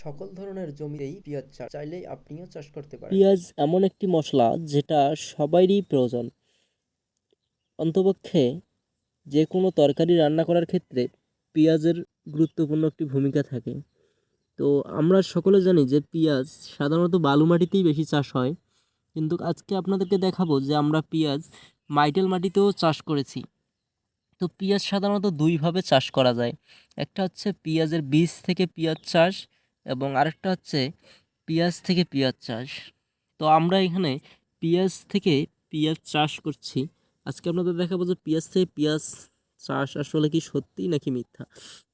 সকল ধরনের জমিতেই পেঁয়াজ চাষ চাইলেই আপনিও চাষ করতে পারেন। পেঁয়াজ এমন একটি মশলা যেটা সবারই প্রয়োজন। অন্তপক্ষে যে কোনো তরকারি রান্না করার ক্ষেত্রে পেঁয়াজের গুরুত্বপূর্ণ একটি ভূমিকা থাকে। তো আমরা সকলে জানি যে পেঁয়াজ সাধারণত বালু মাটিতেই বেশি চাষ হয়। কিন্তু আজকে আপনাদেরকে দেখাবো যে আমরা পেঁয়াজ মাইটেল মাটিতেও চাষ করেছি। তো পেঁয়াজ সাধারণত দুইভাবে চাষ করা যায়। একটা হচ্ছে পেঁয়াজের বীজ থেকে পেঁয়াজ চাষ এবং আরেকটা হচ্ছে পেঁয়াজ থেকে পেঁয়াজ চাষ। তো আমরা এখানে পেঁয়াজ থেকে পেঁয়াজ চাষ করছি। আজকে আপনাদের দেখাবো যে পেঁয়াজ থেকে পেঁয়াজ চাষ আসলে কি সত্যি নাকি মিথ্যা?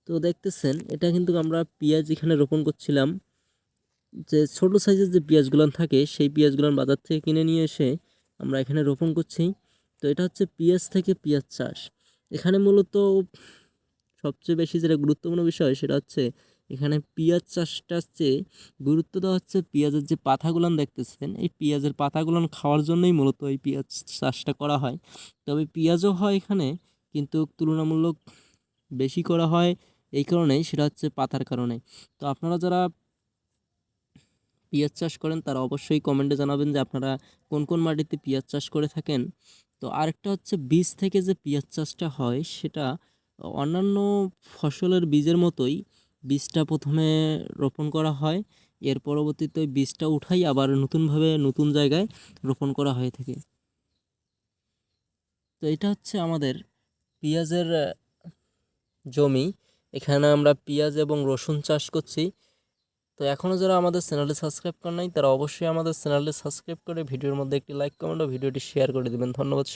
তো দেখতেছেন, এটা কিন্তু আমরা পেঁয়াজ এখানে রোপণ করছিলাম। যে ছোট সাইজের যে পেঁয়াজগুলো থাকে, সেই পেঁয়াজগুলো বাজার থেকে কিনে নিয়ে এসে আমরা এখানে রোপণ করছি। তো এটা হচ্ছে পেঁয়াজ থেকে পেঁয়াজ চাষ। এখানে মূলত সবচেয়ে বেশি যেটা গুরুত্বপূর্ণ বিষয়, সেটা হচ্ছে এখানে পেঁয়াজ চাষটা হচ্ছে গুরুত্ব দেওয়া হচ্ছে পেঁয়াজের যে পাতাগুলান দেখতেছেন, এই পেঁয়াজের পাতাগুলান খাওয়ার জন্যই মূলত এই পেঁয়াজ চাষটা করা হয়। তবে পেঁয়াজও হয় এখানে, কিন্তু তুলনামূলক বেশি করা হয় এই কারণেই, সেটা হচ্ছে পাতার কারণে। তো আপনারা যারা পেঁয়াজ চাষ করেন, তারা অবশ্যই কমেন্টে জানাবেন যে আপনারা কোন কোন মাটিতে পেঁয়াজ চাষ করে থাকেন। তো আরেকটা হচ্ছে বীজ থেকে যে পেঁয়াজ চাষটা হয়, সেটা অন্যান্য ফসলের বীজের মতোই বীজটা প্রথমে রোপণ করা হয়, এর পরবর্তীতে বীজটা উঠাই আবার নতুনভাবে নতুন জায়গায় রোপণ করা হয়ে থাকে। তো এটা হচ্ছে আমাদের পেঁয়াজের জমি। এখানে আমরা পেঁয়াজ এবং রসুন চাষ করছি। তো এখনও যারা আমাদের চ্যানেলটি সাবস্ক্রাইব করেন নাই, তারা অবশ্যই আমাদের চ্যানেলটি সাবস্ক্রাইব করে ভিডিওর মধ্যে একটি লাইক, কমেন্ট ও ভিডিওটি শেয়ার করে দেবেন। ধন্যবাদ।